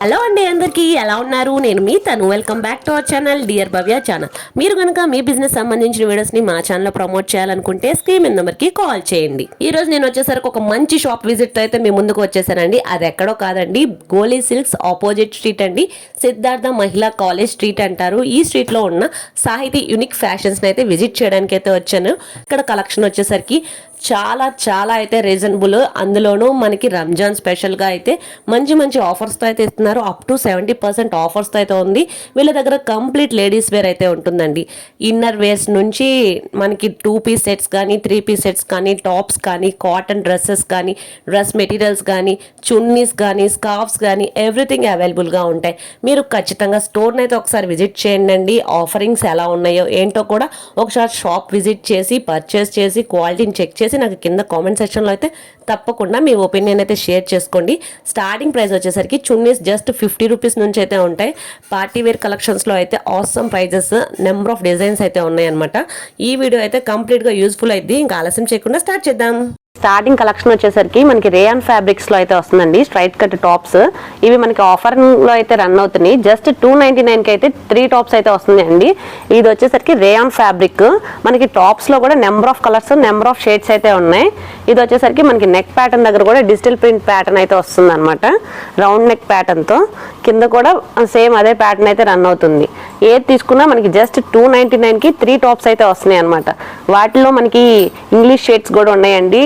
Hello అండి అందరికీ ఎలా ఉన్నారు? నేను మీ తను. Welcome back to our channel dear Bhavya channel మీరు కనుక మీ బిజినెస్ సంబంధించిన వీడియోస్ని మా ఛానల్లో ప్రమోట్ చేయాలనుకుంటే స్క్రీన్ నెంబర్కి కాల్ చేయండి. ఈ రోజు నేను వచ్చేసరికి ఒక మంచి షాప్ విజిట్తో అయితే మీ ముందుకు వచ్చేసానండి. అది ఎక్కడో కాదండి గోలీ సిల్క్స్ ఆపోజిట్ స్ట్రీట్ అండి. సిద్ధార్థ మహిళా కాలేజ్ స్ట్రీట్ అంటారు. ఈ స్ట్రీట్లో ఉన్న సాహితీ యునిక్ ఫ్యాషన్స్ని అయితే విజిట్ చేయడానికి అయితే వచ్చాను. ఇక్కడ కలెక్షన్ వచ్చేసరికి చాలా చాలా అయితే రీజనబుల్ అందులోనూ మనకి రంజాన్ స్పెషల్గా అయితే మంచి మంచి ఆఫర్స్తో అయితే ఇస్తున్నారు. అప్ టు సెవెంటీ పర్సెంట్ ఆఫర్స్తో అయితే ఉంది. వీళ్ళ దగ్గర కంప్లీట్ లేడీస్ వేర్ అయితే ఉంటుందండి. ఇన్నర్ వేర్స్ నుంచి మనకి టూ పీస్ సెట్స్ కానీ త్రీ పీస్ సెట్స్ కానీ టాప్స్ కానీ కాటన్ డ్రెస్సెస్ కానీ డ్రెస్ మెటీరియల్స్ కానీ చున్నీస్ కానీ స్కార్ఫ్స్ కానీ ఎవ్రీథింగ్ అవైలబుల్గా ఉంటాయి. మీరు ఖచ్చితంగా స్టోర్ని అయితే ఒకసారి విజిట్ చేయండి ఆఫరింగ్స్ ఎలా ఉన్నాయో ఏంటో కూడా ఒకసారి షాప్ విజిట్ చేసి పర్చేస్ చేసి క్వాలిటీని చెక్ చేసి నాకు కింద కామెంట్ సెక్షన్లో అయితే తప్పకుండా మీ ఒపీనియన్ అయితే షేర్ చేసుకోండి. స్టార్టింగ్ ప్రైస్ వచ్చేసరికి చున్నీస్ జస్ట్ ఫిఫ్టీ రూపీస్ నుంచి అయితే ఉంటాయి. పార్టీ వేర్ కలెక్షన్స్లో అయితే awesome prices number of designs అయితే ఉన్నాయన్నమాట. ఈ వీడియో అయితే కంప్లీట్గా యూస్ఫుల్ అయింది ఇంకా ఆలస్యం చేయకుండా స్టార్ట్ చేద్దాం. స్టార్టింగ్ కలెక్షన్ వచ్చేసరికి మనకి రేయాన్ ఫ్యాబ్రిక్స్లో అయితే వస్తుందండి స్ట్రైట్ కట్ టాప్స్ ఇవి మనకి ఆఫర్లో అయితే రన్ అవుతున్నాయి. జస్ట్ టూ నైన్టీ నైన్కి అయితే త్రీ టాప్స్ అయితే వస్తున్నాయండి. ఇది వచ్చేసరికి రేయాన్ ఫ్యాబ్రిక్ మనకి టాప్స్లో కూడా number of colours number of shades అయితే ఉన్నాయి. ఇది వచ్చేసరికి మనకి నెక్ ప్యాటర్న్ దగ్గర కూడా డిజిటల్ ప్రింట్ ప్యాటర్న్ అయితే వస్తుంది అనమాట రౌండ్ నెక్ ప్యాటర్న్తో. కింద కూడా సేమ్ అదే ప్యాటర్న్ అయితే రన్ అవుతుంది. ఏది తీసుకున్నా మనకి జస్ట్ టూ నైన్టీ నైన్కి త్రీ టాప్స్ అయితే వస్తున్నాయి అనమాట వాటిలో మనకి ఇంగ్లీష్ షేడ్స్ కూడా ఉన్నాయండి.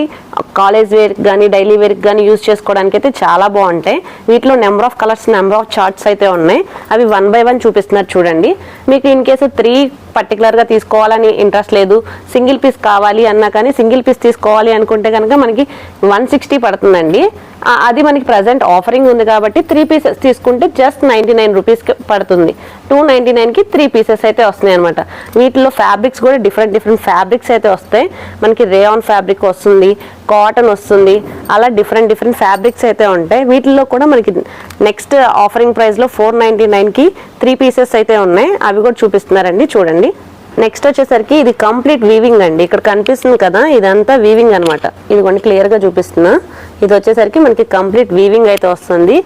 కాలేజ్ వేర్ కానీ డైలీ వేర్ కానీ యూజ్ చేసుకోవడానికి అయితే చాలా బాగుంటాయి. వీటిలో number of colours number of charts అయితే ఉన్నాయి. అవి వన్ బై వన్ చూపిస్తున్నారు చూడండి. మీకు ఇన్ కేసు త్రీ పర్టికులర్గా తీసుకోవాలని ఇంట్రెస్ట్ లేదు. సింగిల్ పీస్ కావాలి అన్నా కానీ సింగిల్ పీస్ తీసుకోవాలి అనుకుంటే కనుక మనకి వన్ సిక్స్టీ పడుతుందండి. అది మనకి ప్రజెంట్ ఆఫరింగ్ ఉంది కాబట్టి త్రీ పీసెస్ తీసుకుంటే జస్ట్ నైంటీ నైన్ రూపీస్కి పడుతుంది. టూ నైంటీ నైన్కి త్రీ పీసెస్ అయితే వస్తున్నాయి అనమాట వీటిలో ఫ్యాబ్రిక్స్ కూడా డిఫరెంట్ డిఫరెంట్ ఫ్యాబ్రిక్స్ అయితే వస్తాయి. మనకి రేయాన్ ఫ్యాబ్రిక్ వస్తుంది. కాటన్ వస్తుంది. అలా డిఫరెంట్ డిఫరెంట్ ఫ్యాబ్రిక్స్ అయితే ఉంటాయి. వీటిల్లో కూడా మనకి నెక్స్ట్ ఆఫరింగ్ ప్రైస్లో ఫోర్ నైంటీ నైన్కి త్రీ పీసెస్ అయితే ఉన్నాయి. అవి కూడా చూపిస్తున్నారండి చూడండి. నెక్స్ట్ వచ్చేసరికి ఇది కంప్లీట్ వీవింగ్ అండి. ఇక్కడ కనిపిస్తుంది కదా ఇదంతా వీవింగ్ అనమాట ఇది కొన్ని క్లియర్గా చూపిస్తున్నా. ఇది వచ్చేసరికి మనకి కంప్లీట్ వీవింగ్ అయితే వస్తుంది.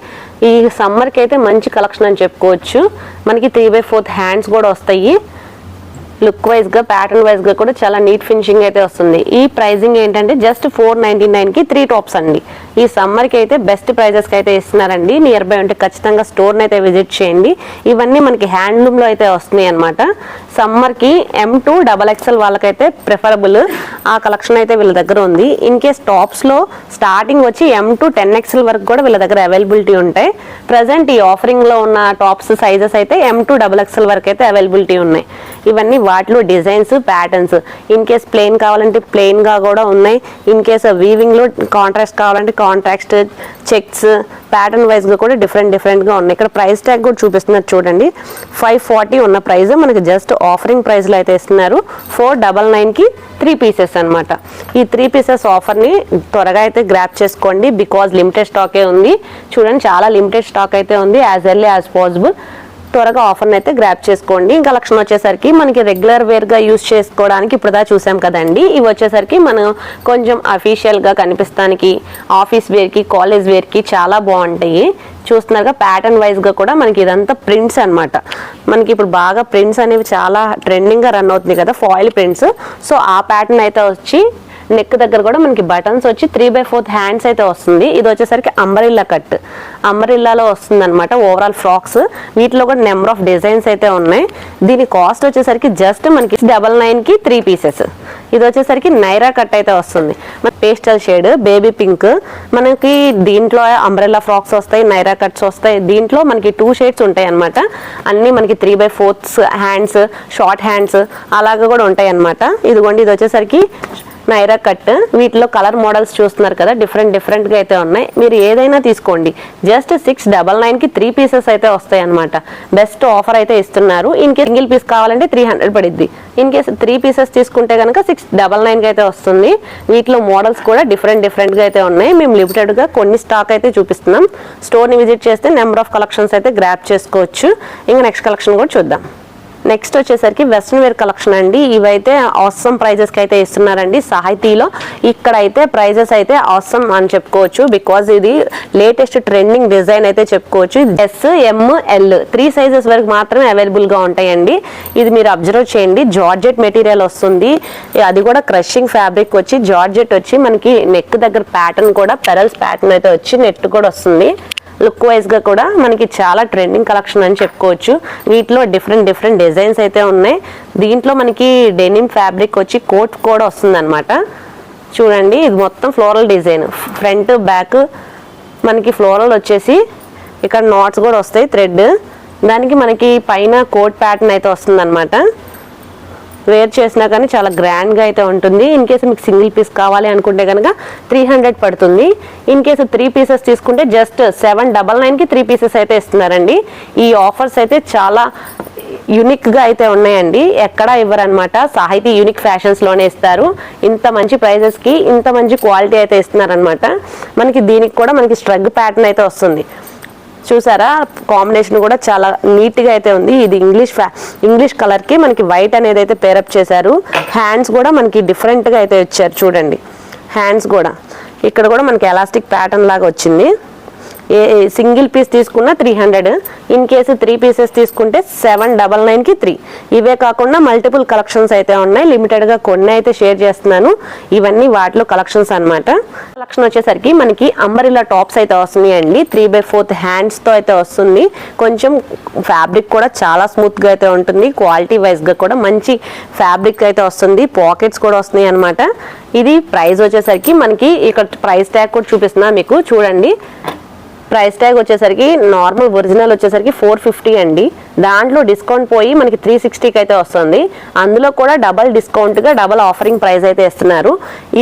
ఈ సమ్మర్కి అయితే మంచి కలెక్షన్ అని చెప్పుకోవచ్చు. మనకి త్రీ బై ఫోర్త్ హ్యాండ్స్ కూడా వస్తాయి. లుక్ వైజ్గా ప్యాటర్న్ వైజ్గా కూడా చాలా నీట్ ఫినిషింగ్ అయితే వస్తుంది. ఈ ప్రైజింగ్ ఏంటంటే జస్ట్ ఫోర్ నైన్టీ నైన్కి త్రీ టాప్స్ అండి. ఈ సమ్మర్కి అయితే బెస్ట్ ప్రైజెస్కి అయితే ఇస్తున్నారండి. నియర్ బై ఉంటే ఖచ్చితంగా స్టోర్ని అయితే విజిట్ చేయండి. ఇవన్నీ మనకి హ్యాండ్లూమ్లో అయితే వస్తున్నాయి అనమాట సమ్మర్కి ఎం టూ డబల్ ఎక్స్ఎల్ వాళ్ళకైతే ప్రిఫరబుల్. ఆ కలెక్షన్ అయితే వీళ్ళ దగ్గర ఉంది. ఇన్ కేస్ టాప్స్లో స్టార్టింగ్ వచ్చి ఎం టు టెన్ ఎక్స్ఎల్ వరకు కూడా వీళ్ళ దగ్గర అవైలబిలిటీ ఉంటాయి. ప్రజెంట్ ఈ ఆఫరింగ్లో ఉన్న టాప్స్ సైజెస్ అయితే ఎం టూ డబల్ ఎక్స్ఎల్ వరకు అయితే అవైలబిలిటీ ఉన్నాయి. ఇవన్నీ వాటిలో designs patterns in case plain కావాలంటే ప్లెయిన్గా కూడా ఉన్నాయి. ఇన్ కేస్ వీవింగ్లో కాంట్రాక్ట్ కావాలంటే కాంట్రాక్ట్ చెక్స్ ప్యాటర్న్ వైజ్గా కూడా డిఫరెంట్ డిఫరెంట్గా ఉన్నాయి. ఇక్కడ ప్రైస్ ట్యాగ్ కూడా చూపిస్తున్నారు చూడండి. ఫైవ్ ఫార్టీ ఉన్న ప్రైస్ మనకి జస్ట్ ఆఫరింగ్ ప్రైస్లో అయితే ఇస్తున్నారు. ఫోర్ డబల్ నైన్కి త్రీ పీసెస్ అన్నమాట. ఈ త్రీ పీసెస్ ఆఫర్ని త్వరగా అయితే గ్రాప్ చేసుకోండి. బికాజ్ లిమిటెడ్ స్టాకే ఉంది. చూడండి చాలా లిమిటెడ్ స్టాక్ అయితే ఉంది. యాజ్ ఎర్లీ యాజ్ పాసిబుల్ త్వరగా ఆఫర్ని అయితే గ్రాప్ చేసుకోండి. ఇంకా లక్షణం వచ్చేసరికి మనకి రెగ్యులర్ వేర్గా యూస్ చేసుకోవడానికి ఇప్పుడు దా చూసాం కదండి. ఇవి వచ్చేసరికి మనం కొంచెం అఫీషియల్గా కనిపిస్తానికి ఆఫీస్ వేర్కి కాలేజ్ వేర్కి చాలా బాగుంటాయి. చూస్తున్నారుగా ప్యాటర్న్ వైజ్గా కూడా మనకి ఇదంతా ప్రింట్స్ అన్నమాట. మనకి ఇప్పుడు బాగా ప్రింట్స్ అనేవి చాలా ట్రెండింగ్గా రన్ అవుతుంది కదా ఫాయిల్ ప్రింట్స్ సో ఆ ప్యాటర్న్ అయితే వచ్చి నెక్ దగ్గర కూడా మనకి బటన్స్ వచ్చి త్రీ బై ఫోర్త్ హ్యాండ్స్ అయితే వస్తుంది. ఇది వచ్చేసరికి అంబరిల్లా కట్ అంబరిల్లాలో వస్తుంది అనమాట ఓవరాల్ ఫ్రాక్స్ వీటిలో కూడా నెంబర్ ఆఫ్ డిజైన్స్ అయితే ఉన్నాయి. దీని కాస్ట్ వచ్చేసరికి జస్ట్ మనకి డబల్ నైన్కి త్రీ పీసెస్ ఇది వచ్చేసరికి నైరా కట్ అయితే వస్తుంది. మన పేస్టల్ షేడ్ బేబీ పింక్ మనకి దీంట్లో అంబ్రెల్లా ఫ్రాక్స్ వస్తాయి నైరా కట్స్ వస్తాయి. దీంట్లో మనకి టూ షేడ్స్ ఉంటాయి అనమాట అన్ని మనకి three by fourths hands short hands అలాగా కూడా ఉంటాయి అనమాట ఇదిగోండి ఇది వచ్చేసరికి నైరా కట్. వీటిలో కలర్ మోడల్స్ చూస్తున్నారు కదా డిఫరెంట్ డిఫరెంట్గా అయితే ఉన్నాయి. మీరు ఏదైనా తీసుకోండి. జస్ట్ సిక్స్ డబల్ నైన్కి త్రీ పీసెస్ అయితే వస్తాయి అనమాట బెస్ట్ ఆఫర్ అయితే ఇస్తున్నారు. ఇన్ కేస్ సింగిల్ పీస్ కావాలంటే త్రీ హండ్రెడ్ పడిద్ది. ఇన్ కేస్ త్రీ పీసెస్ తీసుకుంటే కనుక సిక్స్ డబల్ నైన్కి అయితే వస్తుంది. వీటిలో మోడల్స్ కూడా డిఫరెంట్ డిఫరెంట్గా అయితే ఉన్నాయి. మేము లిమిటెడ్గా కొన్ని స్టాక్ అయితే చూపిస్తున్నాం. స్టోర్ని విజిట్ చేస్తే నెంబర్ ఆఫ్ కలెక్షన్స్ అయితే గ్రాప్ చేసుకోవచ్చు. ఇంకా నెక్స్ట్ కలెక్షన్ కూడా చూద్దాం. నెక్స్ట్ వచ్చేసరికి వెస్ట్రన్ వేర్ కలెక్షన్ అండి. ఇవైతే ఆసమ్ ప్రైజెస్కి అయితే ఇస్తున్నారండి. సాహితీలో ఇక్కడ అయితే ప్రైజెస్ అయితే ఆసమ్ అని చెప్పుకోవచ్చు. బికాజ్ ఇది లేటెస్ట్ ట్రెండింగ్ డిజైన్ అయితే చెప్పుకోవచ్చు. S M L three sizes వరకు మాత్రమే అవైలబుల్గా ఉంటాయండి. ఇది మీరు అబ్జర్వ్ చేయండి. జార్జెట్ మెటీరియల్ వస్తుంది. అది కూడా క్రషింగ్ ఫ్యాబ్రిక్ వచ్చి జార్జెట్ వచ్చి మనకి నెక్ దగ్గర ప్యాటర్న్ కూడా పెరల్స్ ప్యాటర్న్ అయితే వచ్చి నెట్ కూడా వస్తుంది. లుక్ వైజ్గా కూడా మనకి చాలా ట్రెండింగ్ కలెక్షన్ అని చెప్పుకోవచ్చు. వీటిలో డిఫరెంట్ డిఫరెంట్ డిజైన్స్ అయితే ఉన్నాయి. దీంట్లో మనకి డెనిమ్ ఫ్యాబ్రిక్ వచ్చి కోట్ కూడా వస్తుందన్నమాట. చూడండి ఇది మొత్తం ఫ్లోరల్ డిజైన్. ఫ్రంట్ బ్యాక్ మనకి ఫ్లోరల్ వచ్చేసి ఇక్కడ నాట్స్ కూడా వస్తాయి థ్రెడ్. దానికి మనకి పైన కోట్ ప్యాటర్న్ అయితే వస్తుంది వేర్ చేసినా కానీ చాలా గ్రాండ్గా అయితే ఉంటుంది. ఇన్ కేసు మీకు సింగిల్ పీస్ కావాలి అనుకుంటే కనుక త్రీ హండ్రెడ్ పడుతుంది. ఇన్ కేసు త్రీ పీసెస్ తీసుకుంటే జస్ట్ సెవెన్ డబల్ నైన్కి త్రీ పీసెస్ అయితే ఇస్తున్నారండి. ఈ ఆఫర్స్ అయితే చాలా యూనిక్గా అయితే ఉన్నాయండి. ఎక్కడా ఇవ్వరనమాట సాహితీ యూనిక్ ఫ్యాషన్స్లోనే ఇస్తారు. ఇంత మంచి ప్రైజెస్కి ఇంత మంచి క్వాలిటీ అయితే ఇస్తున్నారనమాట మనకి దీనికి కూడా మనకి స్ట్రగ్ ప్యాటర్న్ అయితే వస్తుంది. చూసారా? కాంబినేషన్ కూడా చాలా నీట్గా అయితే ఉంది. ఇది ఇంగ్లీష్ ఫ్యా ఇంగ్లీష్ కలర్కి మనకి వైట్ అనేది అయితే పేరప్ చేశారు. హ్యాండ్స్ కూడా మనకి డిఫరెంట్గా అయితే వచ్చారు చూడండి. హ్యాండ్స్ కూడా. ఇక్కడ కూడా మనకి ఎలాస్టిక్ ప్యాటర్న్ లాగా వచ్చింది. ఏ సింగిల్ పీస్ తీసుకున్న three hundred in case three pieces తీసుకుంటే సెవెన్ డబల్ నైన్కి త్రీ ఇవే కాకుండా మల్టిపుల్ కలెక్షన్స్ అయితే ఉన్నాయి. లిమిటెడ్గా కొన్ని అయితే షేర్ చేస్తున్నాను. ఇవన్నీ వాటిలో కలెక్షన్స్ అన్నమాట. కలెక్షన్ వచ్చేసరికి మనకి అంబరిలా టాప్స్ అయితే వస్తున్నాయి అండి త్రీ బై ఫోర్త్ హ్యాండ్స్తో అయితే వస్తుంది. కొంచెం ఫ్యాబ్రిక్ కూడా చాలా స్మూత్గా అయితే ఉంటుంది. క్వాలిటీ వైజ్గా కూడా మంచి ఫ్యాబ్రిక్ అయితే వస్తుంది. పాకెట్స్ కూడా వస్తున్నాయి అనమాట ఇది ప్రైస్ వచ్చేసరికి మనకి ఇక్కడ ప్రైస్ ట్యాగ్ కూడా చూపిస్తున్నా మీకు. చూడండి. ప్రైస్ ట్యాగ్ వచ్చేసరికి నార్మల్ ఒరిజినల్ వచ్చేసరికి ఫోర్ ఫిఫ్టీ అండి. దాంట్లో డిస్కౌంట్ పోయి మనకి త్రీ సిక్స్టీకి అయితే వస్తుంది. అందులో కూడా డబల్ డిస్కౌంట్గా డబల్ ఆఫరింగ్ ప్రైస్ అయితే ఇస్తున్నారు.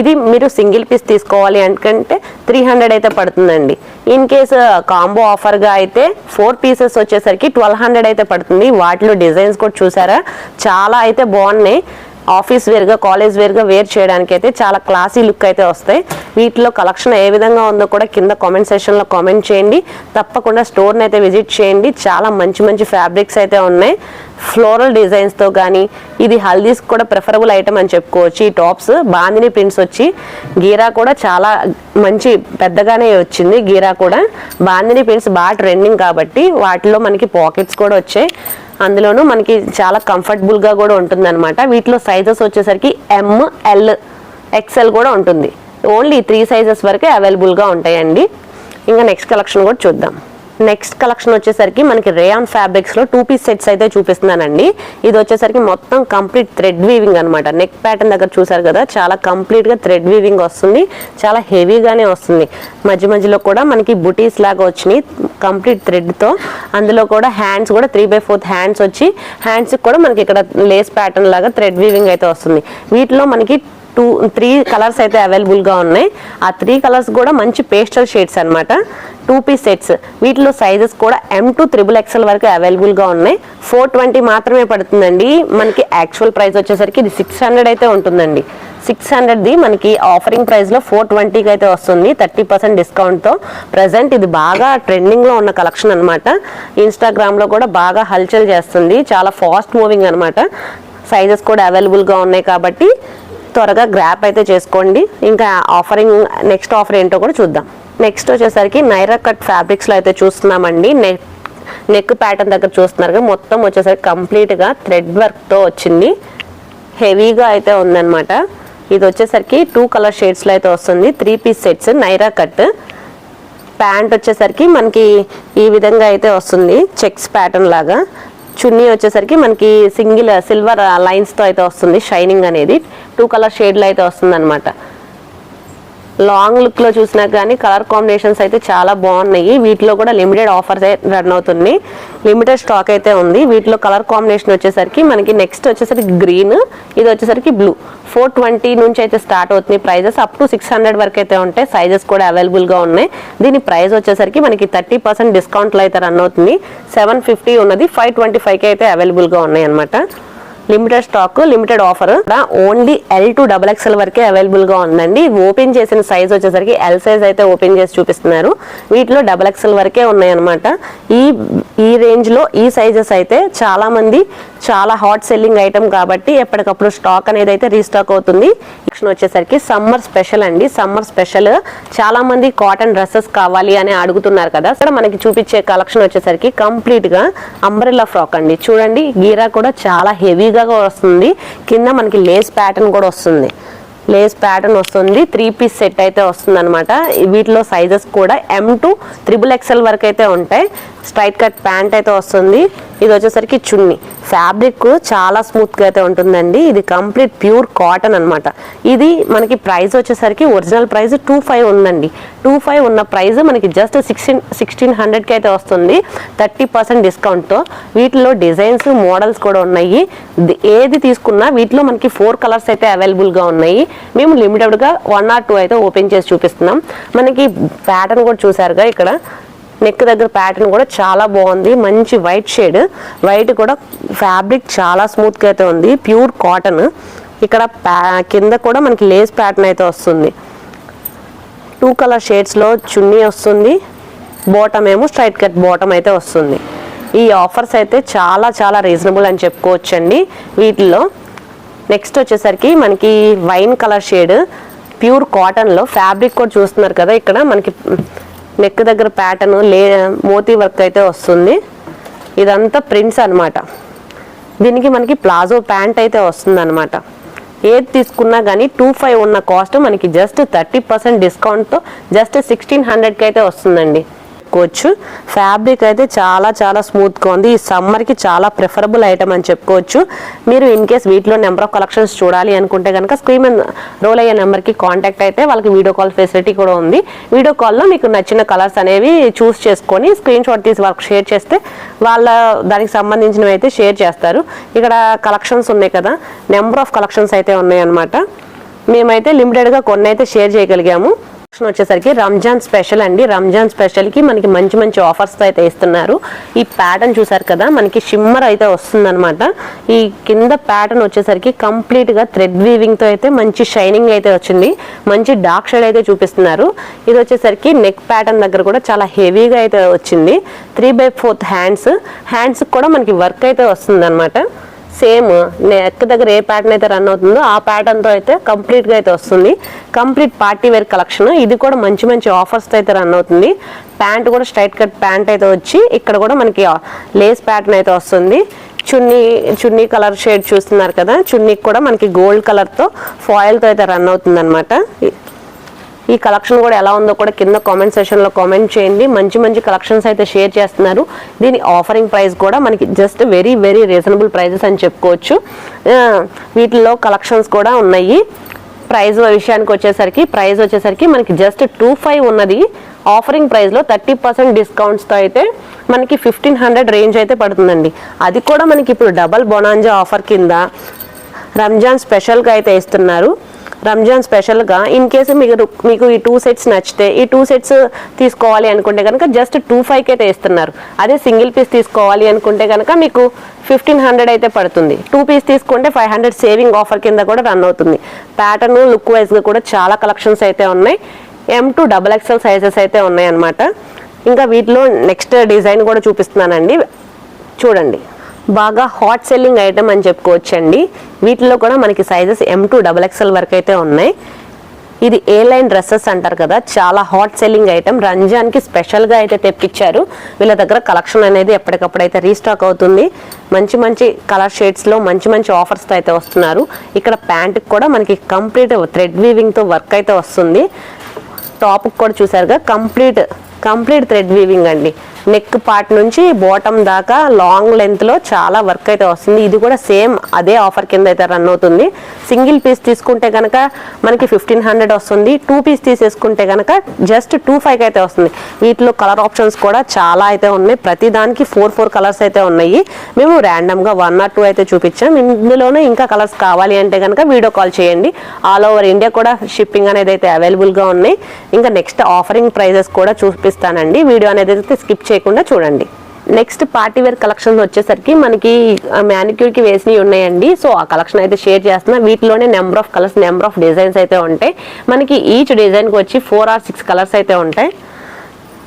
ఇది మీరు సింగిల్ పీస్ తీసుకోవాలి అనుకంటే త్రీ హండ్రెడ్ అయితే పడుతుందండి. ఇన్ కేసు కాంబో ఆఫర్గా అయితే ఫోర్ పీసెస్ వచ్చేసరికి ట్వెల్వ్ హండ్రెడ్ అయితే పడుతుంది. వాటిలో డిజైన్స్ కూడా చూసారా? చాలా అయితే బాగున్నాయి. ఆఫీస్ వేర్గా కాలేజ్ వేర్గా వేర్ చేయడానికి అయితే చాలా క్లాసీ లుక్ అయితే వస్తాయి. వీటిలో కలెక్షన్ ఏ విధంగా ఉందో కూడా కింద కామెంట్ సెషన్లో కామెంట్ చేయండి. తప్పకుండా స్టోర్ని అయితే విజిట్ చేయండి. చాలా మంచి మంచి ఫ్యాబ్రిక్స్ అయితే ఉన్నాయి. ఫ్లోరల్ డిజైన్స్తో కానీ ఇది హల్దీస్ కూడా ప్రిఫరబుల్ ఐటమ్ అని చెప్పుకోవచ్చు. ఈ టాప్స్ బాందిని ప్రింట్స్ వచ్చి గీరా కూడా చాలా మంచి పెద్దగానే వచ్చింది. గీరా కూడా బాందిని ప్రింట్స్ బాగా ట్రెండింగ్ కాబట్టి వాటిలో మనకి పాకెట్స్ కూడా వచ్చాయి. అందులోనూ మనకి చాలా కంఫర్టబుల్గా కూడా ఉంటుంది అనమాట వీటిలో సైజెస్ వచ్చేసరికి ఎమ్ ఎల్ ఎక్స్ఎల్ కూడా ఉంటుంది. ఓన్లీ త్రీ సైజెస్ వరకే అవైలబుల్గా ఉంటాయండి. ఇంకా నెక్స్ట్ కలెక్షన్ కూడా చూద్దాం. నెక్స్ట్ కలెక్షన్ వచ్చేసరికి మనకి రేయాన్ ఫ్యాబ్రిక్స్లో టూ పీస్ సెట్స్ అయితే చూపిస్తున్నానండి. ఇది వచ్చేసరికి మొత్తం కంప్లీట్ థ్రెడ్ వీవింగ్ అనమాట నెక్ ప్యాటర్న్ దగ్గర చూసారు కదా చాలా కంప్లీట్గా థ్రెడ్ వీవింగ్ వస్తుంది. చాలా హెవీగానే వస్తుంది. మధ్య మధ్యలో కూడా మనకి బుటీస్ లాగా వచ్చినాయి కంప్లీట్ థ్రెడ్తో. అందులో కూడా హ్యాండ్స్ కూడా త్రీ బై ఫోర్త్ హ్యాండ్స్ వచ్చి హ్యాండ్స్ కూడా మనకి ఇక్కడ లేస్ ప్యాటర్న్ లాగా థ్రెడ్ వీవింగ్ అయితే వస్తుంది. వీటిలో మనకి టూ త్రీ కలర్స్ అయితే అవైలబుల్గా ఉన్నాయి. ఆ త్రీ కలర్స్ కూడా మంచి పేస్టల్ షేడ్స్ అనమాట టూ పీస్ సెట్స్. వీటిలో సైజెస్ కూడా ఎం టు త్రిబుల్ ఎక్స్ఎల్ వరకు అవైలబుల్గా ఉన్నాయి. ఫోర్ ట్వంటీ మాత్రమే పడుతుందండి. మనకి యాక్చువల్ ప్రైస్ వచ్చేసరికి ఇది సిక్స్ హండ్రెడ్ అయితే ఉంటుందండి. సిక్స్ హండ్రెడ్ది మనకి ఆఫరింగ్ ప్రైస్లో ఫోర్ ట్వంటీకి అయితే వస్తుంది. థర్టీ పర్సెంట్ డిస్కౌంట్తో ప్రజెంట్ ఇది బాగా ట్రెండింగ్లో ఉన్న కలెక్షన్ అనమాట ఇన్స్టాగ్రామ్లో కూడా బాగా హల్చల్ చేస్తుంది. చాలా ఫాస్ట్ మూవింగ్ అనమాట సైజెస్ కూడా అవైలబుల్గా ఉన్నాయి కాబట్టి త్వరగా గ్రాప్ అయితే చేసుకోండి. ఇంకా ఆఫరింగ్ నెక్స్ట్ ఆఫర్ ఏంటో కూడా చూద్దాం. నెక్స్ట్ వచ్చేసరికి నైరా కట్ ఫ్యాబ్రిక్స్లో అయితే చూస్తున్నామండి. నెక్ నెక్ ప్యాటర్న్ దగ్గర చూస్తున్నారు మొత్తం వచ్చేసరికి కంప్లీట్గా థ్రెడ్ వర్క్తో వచ్చింది. హెవీగా అయితే ఉందన్నమాట. ఇది వచ్చేసరికి టూ కలర్ షేడ్స్లో అయితే వస్తుంది. Three piece sets Naira cut pant వచ్చేసరికి మనకి ఈ విధంగా అయితే వస్తుంది చెక్స్ ప్యాటర్న్ లాగా. చున్నీ వచ్చేసరికి మనకి సింగిల్ సిల్వర్ లైన్స్తో అయితే వస్తుంది షైనింగ్ అనేది. టూ కలర్ షేడ్లో అయితే వస్తుంది అనమాట లాంగ్ లుక్లో చూసినా కానీ కలర్ కాంబినేషన్స్ అయితే చాలా బాగున్నాయి. వీటిలో కూడా లిమిటెడ్ ఆఫర్స్ రన్ అవుతున్నాయి. లిమిటెడ్ స్టాక్ అయితే ఉంది. వీటిలో కలర్ కాంబినేషన్ వచ్చేసరికి మనకి నెక్స్ట్ వచ్చేసరికి గ్రీన్ ఇది వచ్చేసరికి బ్లూ ఫోర్ ట్వంటీ నుంచి అయితే స్టార్ట్ అవుతుంది prices up to six hundred వరకు అయితే ఉంటాయి. సైజెస్ కూడా అవైలబుల్గా ఉన్నాయి. దీని ప్రైస్ వచ్చేసరికి మనకి థర్టీ పర్సెంట్ డిస్కౌంట్లో అయితే రన్ అవుతుంది. సెవెన్ ఫిఫ్టీ ఉన్నది. ఫైవ్ ట్వంటీ ఫైవ్కి అయితే అవైలబుల్గా ఉన్నాయి అనమాట limited stock limited offer only L to double XL వరకే అవైలబుల్గా ఉందండి. ఓపెన్ చేసిన సైజ్ వచ్చేసరికి ఎల్ సైజ్ అయితే ఓపెన్ చేసి చూపిస్తున్నారు. వీటిలో డబల్ ఎక్స్ఎల్ వరకే ఉన్నాయి అనమాట ఈ ఈ రేంజ్లో ఈ సైజెస్ అయితే చాలా మంది చాలా హాట్ సెల్లింగ్ ఐటమ్ కాబట్టి ఎప్పటికప్పుడు స్టాక్ అనేది అయితే రీస్టాక్ అవుతుంది. నెక్స్ట్ వచ్చేసరికి సమ్మర్ స్పెషల్ అండి. సమ్మర్ స్పెషల్ చాలా మంది కాటన్ డ్రెస్సెస్ కావాలి అని అడుగుతున్నారు కదా. ఇక్కడ మనకి చూపించే కలెక్షన్ వచ్చేసరికి కంప్లీట్గా అంబ్రెల్లా ఫ్రాక్ అండి. చూడండి గీరా కూడా చాలా హెవీగా వస్తుంది. కింద మనకి లేస్ ప్యాటర్న్ కూడా వస్తుంది. లేస్ ప్యాటర్న్ వస్తుంది. త్రీ పీస్ సెట్ అయితే వస్తుంది అనమాట వీటిలో సైజెస్ కూడా ఎం టు త్రిబుల్ ఎక్స్ఎల్ వరకు అయితే ఉంటాయి. స్ట్రైట్ కట్ ప్యాంట్ అయితే వస్తుంది. ఇది వచ్చేసరికి చున్నీ. ఫ్యాబ్రిక్ చాలా స్మూత్గా అయితే ఉంటుందండి. ఇది కంప్లీట్ ప్యూర్ కాటన్ అనమాట ఇది మనకి ప్రైస్ వచ్చేసరికి ఒరిజినల్ ప్రైస్ టూ ఫైవ్ ఉందండి. టూ ఫైవ్ ఉన్న ప్రైస్ మనకి జస్ట్ సిక్స్టీన్ సిక్స్టీన్ హండ్రెడ్కి అయితే వస్తుంది. థర్టీ పర్సెంట్ డిస్కౌంట్తో వీటిలో డిజైన్స్ మోడల్స్ కూడా ఉన్నాయి. ఏది తీసుకున్నా వీటిలో మనకి ఫోర్ కలర్స్ అయితే అవైలబుల్గా ఉన్నాయి. మేము లిమిటెడ్గా వన్ ఆర్ టూ అయితే ఓపెన్ చేసి చూపిస్తున్నాం. మనకి ప్యాటర్న్ కూడా చూసారుగా ఇక్కడ. నెక్ దగ్గర ప్యాటర్న్ కూడా చాలా బాగుంది. మంచి వైట్ షేడ్ వైట్ కూడా ఫ్యాబ్రిక్ చాలా స్మూత్గా అయితే ఉంది. ప్యూర్ కాటన్ ఇక్కడ ప్యా- కింద కూడా మనకి లేస్ ప్యాటర్న్ అయితే వస్తుంది. టూ కలర్ షేడ్స్లో చున్నీ వస్తుంది. బాటమ్ ఏమో స్ట్రైట్ కట్ బాటమ్ అయితే వస్తుంది. ఈ ఆఫర్స్ అయితే చాలా చాలా రీజనబుల్ అని చెప్పుకోవచ్చండి. వీటిలో నెక్స్ట్ వచ్చేసరికి మనకి వైన్ కలర్ షేడ్ ప్యూర్ కాటన్లో ఫ్యాబ్రిక్ కూడా చూస్తున్నారు కదా ఇక్కడ. మనకి నెక్ దగ్గర ప్యాటర్న్ లే మోతీ వర్క్ అయితే వస్తుంది. ఇదంతా ప్రింట్స్ అనమాట దీనికి మనకి ప్లాజో ప్యాంట్ అయితే వస్తుందన్నమాట. ఏది తీసుకున్నా కానీ టూ ఫైవ్ ఉన్న కాస్ట్ మనకి జస్ట్ థర్టీ పర్సెంట్ డిస్కౌంట్తో జస్ట్ సిక్స్టీన్ హండ్రెడ్కి అయితే వస్తుందండి. చెప్పుకోవచ్చు. ఫ్యాబ్రిక్ అయితే చాలా చాలా స్మూత్గా ఉంది. ఈ సమ్మర్కి చాలా ప్రిఫరబుల్ ఐటమ్ అని చెప్పుకోవచ్చు. మీరు ఇన్ కేస్ వీటిలో నెంబర్ ఆఫ్ కలెక్షన్స్ చూడాలి అనుకుంటే కనుక స్క్రీన్ మీద రోల్ అయ్యే నెంబర్కి కాంటాక్ట్ అయితే వాళ్ళకి వీడియో కాల్ ఫెసిలిటీ కూడా ఉంది. వీడియో కాల్లో మీకు నచ్చిన కలర్స్ అనేవి చూస్ చేసుకొని స్క్రీన్ షాట్ తీసి వాళ్ళకి షేర్ చేస్తే వాళ్ళ దానికి సంబంధించినవి అయితే షేర్ చేస్తారు. ఇక్కడ కలెక్షన్స్ ఉన్నాయి కదా నెంబర్ ఆఫ్ కలెక్షన్స్ అయితే ఉన్నాయన్నమాట. మేమైతే లిమిటెడ్గా కొన్ని అయితే షేర్ చేయగలిగాము. వచ్చేసరికి రంజాన్ స్పెషల్ అండి. రంజాన్ స్పెషల్కి మనకి మంచి మంచి ఆఫర్స్ అయితే ఇస్తున్నారు. ఈ ప్యాటర్న్ చూసారు కదా మనకి షిమ్మర్ అయితే వస్తుందన్నమాట. ఈ కింద ప్యాటర్న్ వచ్చేసరికి కంప్లీట్గా థ్రెడ్ వీవింగ్తో అయితే మంచి షైనింగ్ అయితే వచ్చింది. మంచి డార్క్ షేడ్ అయితే చూపిస్తున్నారు. ఇది వచ్చేసరికి నెక్ ప్యాటర్న్ దగ్గర కూడా చాలా హెవీగా అయితే వచ్చింది. Three by fourth hands hands కూడా మనకి వర్క్ అయితే వస్తుంది సేమ్ నెక్ దగ్గర ఏ ప్యాటర్న్ అయితే రన్ అవుతుందో ఆ ప్యాటర్న్తో అయితే కంప్లీట్గా అయితే వస్తుంది. కంప్లీట్ పార్టీ వేర్ కలెక్షన్ ఇది కూడా మంచి మంచి ఆఫర్స్తో అయితే రన్ అవుతుంది. ప్యాంట్ కూడా స్ట్రైట్ కట్ ప్యాంట్ అయితే వచ్చి ఇక్కడ కూడా మనకి లేస్ ప్యాటర్న్ అయితే వస్తుంది. చున్నీ చున్నీ కలర్ షేడ్ చూస్తున్నారు కదా చున్నీకి కూడా మనకి గోల్డ్ కలర్తో ఫాయిల్తో ఫాయిల్తో అయితే రన్ అవుతుంది ఈ కలెక్షన్ కూడా ఎలా ఉందో కూడా కింద కామెంట్ సెషన్లో కామెంట్ చేయండి. మంచి మంచి కలెక్షన్స్ అయితే షేర్ చేస్తున్నారు. దీని ఆఫరింగ్ ప్రైస్ కూడా మనకి just very very reasonable prices అని చెప్పుకోవచ్చు. వీటిల్లో కలెక్షన్స్ కూడా ఉన్నాయి. ప్రైస్ విషయానికి వచ్చేసరికి ప్రైజ్ వచ్చేసరికి మనకి జస్ట్ టూ ఫైవ్ ఉన్నది. ఆఫరింగ్ ప్రైస్లో థర్టీ పర్సెంట్ డిస్కౌంట్స్తో అయితే మనకి ఫిఫ్టీన్ హండ్రెడ్ రేంజ్ అయితే పడుతుందండి. అది కూడా మనకి ఇప్పుడు డబల్ బొనాంజా ఆఫర్ కింద రంజాన్ స్పెషల్గా అయితే ఇస్తున్నారు. రంజాన్ స్పెషల్గా ఇన్ కేసు మీకు మీకు ఈ టూ సెట్స్ నచ్చితే ఈ టూ సెట్స్ తీసుకోవాలి అనుకుంటే కనుక జస్ట్ టూ ఫైవ్కి అయితే ఇస్తున్నారు అదే సింగిల్ పీస్ తీసుకోవాలి అనుకుంటే కనుక మీకు ఫిఫ్టీన్ హండ్రెడ్ అయితే పడుతుంది. టూ పీస్ తీసుకుంటే ఫైవ్ హండ్రెడ్ సేవింగ్ ఆఫర్ కింద కూడా రన్ అవుతుంది. ప్యాటర్న్ లుక్ వైజ్గా కూడా చాలా కలెక్షన్స్ అయితే ఉన్నాయి. M to double XL sizes అయితే ఉన్నాయన్నమాట. ఇంకా వీటిలో నెక్స్ట్ డిజైన్ కూడా చూపిస్తున్నానండి. చూడండి. బాగా హాట్ సెల్లింగ్ ఐటమ్ అని చెప్పుకోవచ్చండి. వీటిలో కూడా మనకి sizes M to double XL వరకు అయితే ఉన్నాయి. ఇది ఏ లైన్ డ్రెస్సెస్ అంటారు కదా. చాలా హాట్ సెల్లింగ్ ఐటమ్ రంజాన్కి స్పెషల్గా అయితే తెప్పించారు. వీళ్ళ దగ్గర కలెక్షన్ అనేది ఎప్పటికప్పుడు అయితే రీస్టాక్ అవుతుంది. మంచి మంచి కలర్ షేడ్స్లో మంచి మంచి ఆఫర్స్తో అయితే వస్తున్నారు. ఇక్కడ ప్యాంట్కి కూడా మనకి కంప్లీట్ థ్రెడ్ వీవింగ్తో వర్క్ అయితే వస్తుంది. టాప్కి కూడా చూసారుగా కంప్లీట్ కంప్లీట్ థ్రెడ్ వీవింగ్ అండి. నెక్ పార్ట్ నుంచి బాటమ్ దాకా లాంగ్ లెంత్లో చాలా వర్క్ అయితే వస్తుంది. ఇది కూడా సేమ్ అదే ఆఫర్ కింద అయితే రన్ అవుతుంది. సింగిల్ పీస్ తీసుకుంటే కనుక మనకి ఫిఫ్టీన్ హండ్రెడ్ వస్తుంది. టూ పీస్ తీసేసుకుంటే కనుక జస్ట్ టూ ఫైవ్ అయితే వస్తుంది. వీటిలో కలర్ ఆప్షన్స్ కూడా చాలా అయితే ఉన్నాయి. ప్రతి దానికి ఫోర్ ఫోర్ కలర్స్ అయితే ఉన్నాయి. మేము ర్యాండమ్గా వన్ ఆర్ టూ అయితే చూపించాం. ఇందులోనే ఇంకా కలర్స్ కావాలి అంటే కనుక వీడియో కాల్ చేయండి. ఆల్ ఓవర్ ఇండియా కూడా షిప్పింగ్ అనేది అయితే అవైలబుల్గా ఉన్నాయి. ఇంకా నెక్స్ట్ ఆఫరింగ్ ప్రైజెస్ కూడా చూపిస్తానండి. వీడియో అనేది అయితే స్కిప్ చేయకుండా చూడండి. నెక్స్ట్ పార్టీ వేర్ కలెక్షన్స్ వచ్చేసరికి మనకి మ్యానిక్యూర్కి వేసినవి ఉన్నాయండి. సో ఆ కలెక్షన్ అయితే షేర్ చేస్తున్నా. వీటిలోనే number of colours number of designs అయితే ఉంటాయి. మనకి ఈచ్ డిజైన్కి వచ్చి ఫోర్ ఆర్ సిక్స్ కలర్స్ అయితే ఉంటాయి.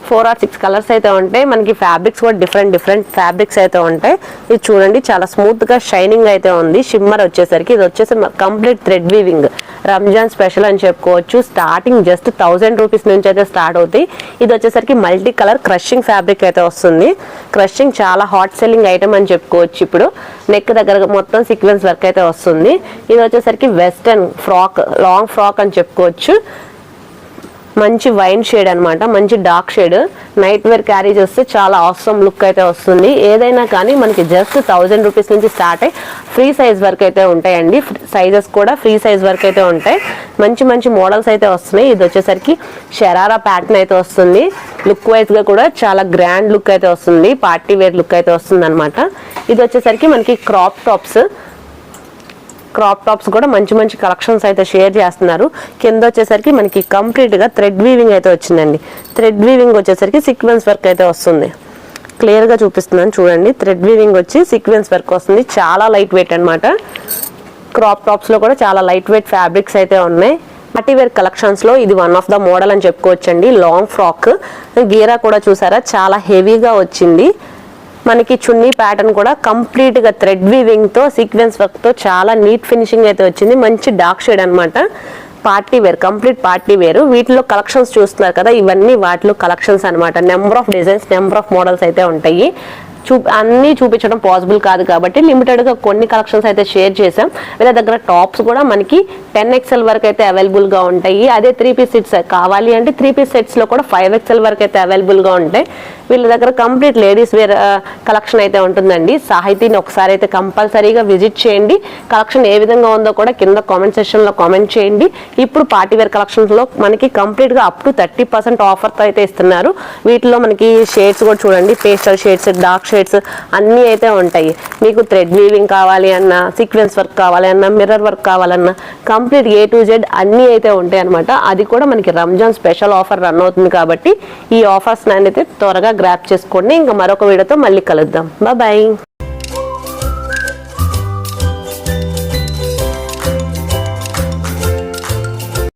ఫోర్ ఆర్ సిక్స్ కలర్స్ అయితే ఉంటాయి. మనకి ఫ్యాబ్రిక్స్ కూడా డిఫరెంట్ డిఫరెంట్ ఫ్యాబ్రిక్స్ అయితే ఉంటాయి. ఇది చూడండి చాలా స్మూత్గా షైనింగ్ అయితే ఉంది. షిమ్మర్ వచ్చేసరికి ఇది వచ్చేసి complete thread weaving. Ramzan special అని చెప్పుకోవచ్చు. స్టార్టింగ్ జస్ట్ థౌజండ్ రూపీస్ నుంచి అయితే స్టార్ట్ అవుతాయి ఇది వచ్చేసరికి మల్టీ కలర్ క్రషింగ్ ఫ్యాబ్రిక్ అయితే వస్తుంది. క్రషింగ్ చాలా హాట్ సెల్లింగ్ ఐటమ్ అని చెప్పుకోవచ్చు ఇప్పుడు. నెక్ దగ్గర మొత్తం సీక్వెన్స్ వర్క్ అయితే వస్తుంది. ఇది వచ్చేసరికి వెస్టర్న్ ఫ్రాక్ లాంగ్ ఫ్రాక్ అని చెప్పుకోవచ్చు. మంచి వైన్ షేడ్ అనమాట మంచి dark shade. Night wear carry చేస్తే చాలా అవసరం లుక్ అయితే వస్తుంది. ఏదైనా కానీ మనకి జస్ట్ థౌజండ్ రూపీస్ నుంచి స్టార్ట్ అయ్యి ఫ్రీ సైజ్ వరకు అయితే ఉంటాయండి. సైజెస్ కూడా ఫ్రీ సైజ్ వరకు అయితే ఉంటాయి. మంచి మంచి మోడల్స్ అయితే వస్తున్నాయి. ఇది వచ్చేసరికి షరారా ప్యాటర్న్ అయితే వస్తుంది. లుక్ వైజ్గా కూడా చాలా గ్రాండ్ లుక్ అయితే వస్తుంది. పార్టీ వేర్ లుక్ అయితే వస్తుంది అనమాట ఇది వచ్చేసరికి మనకి క్రాప్ టాప్స్ క్రాప్ టాప్స్ కూడా మంచి మంచి కలెక్షన్స్ అయితే షేర్ చేస్తున్నారు. కింద వచ్చేసరికి మనకి కంప్లీట్గా థ్రెడ్ వీవింగ్ అయితే వచ్చిందండి. థ్రెడ్ వీవింగ్ వచ్చేసరికి సీక్వెన్స్ వర్క్ అయితే వస్తుంది. క్లియర్గా చూపిస్తున్నాను చూడండి. థ్రెడ్ వీవింగ్ వచ్చి సీక్వెన్స్ వర్క్ వస్తుంది. చాలా లైట్ వెయిట్ అనమాట క్రాప్ టాప్స్లో కూడా చాలా లైట్ వెయిట్ ఫ్యాబ్రిక్స్ అయితే ఉన్నాయి. పార్టీ వేర్ ఇది వన్ ఆఫ్ ద మోడల్ అని చెప్పుకోవచ్చండి. లాంగ్ ఫ్రాక్ గీరా కూడా చూసారా? చాలా హెవీగా వచ్చింది. మనకి చున్నీ ప్యాటర్న్ కూడా కంప్లీట్గా థ్రెడ్ వీవింగ్తో సీక్వెన్స్ వర్క్తో చాలా నీట్ ఫినిషింగ్ అయితే వచ్చింది. మంచి డార్క్ షేడ్ అన్నమాట. Party wear complete party wear వీటిలో కలెక్షన్స్ చూస్తున్నారు కదా ఇవన్నీ వాటిలో కలెక్షన్స్ అనమాట number of designs number of models అయితే ఉంటాయి. చూ అన్నీ చూపించడం పాసిబుల్ కాదు కాబట్టి లిమిటెడ్గా కొన్ని కలెక్షన్స్ అయితే షేర్ చేసాం వీళ్ళ దగ్గర టాప్స్ కూడా మనకి టెన్ ఎక్స్ఎల్ వరకు అయితే అవైలబుల్గా ఉంటాయి. అదే త్రీ పీస్ సెట్స్ కావాలి అంటే త్రీ పీస్ సెట్స్లో కూడా ఫైవ్ ఎక్స్ఎల్ వరకు అయితే అవైలబుల్గా ఉంటాయి. వీళ్ళ దగ్గర కంప్లీట్ లేడీస్ వేర్ కలెక్షన్ అయితే ఉంటుందండి. సాహితీని ఒకసారి అయితే కంపల్సరీగా విజిట్ చేయండి. కలెక్షన్ ఏ విధంగా ఉందో కూడా కింద కామెంట్ సెక్షన్ కామెంట్ చేయండి. ఇప్పుడు పార్టీ వేర్ మనకి కంప్లీట్గా అప్ టు థర్టీ పర్సెంట్ ఆఫర్తో అయితే ఇస్తున్నారు. వీటిలో మనకి షేడ్స్ కూడా చూడండి. పేస్టల్ షేడ్స్ డార్క్ షేడ్స్ అన్నీ అయితే ఉంటాయి. మీకు థ్రెడ్ వీవింగ్ కావాలి అన్నా సీక్వెన్స్ వర్క్ కావాలి అన్నా మిర్రర్ వర్క్ కావాలన్నా కంప్లీట్ ఏ టు జెడ్ అన్నీ అయితే ఉంటాయి అనమాట అది కూడా మనకి రంజాన్ స్పెషల్ ఆఫర్ రన్ అవుతుంది కాబట్టి ఈ ఆఫర్స్ అయితే త్వరగా గ్రాప్ చేసుకోండి. ఇంకా మరొక వీడియోతో మళ్ళీ కలుద్దాం. బాయ్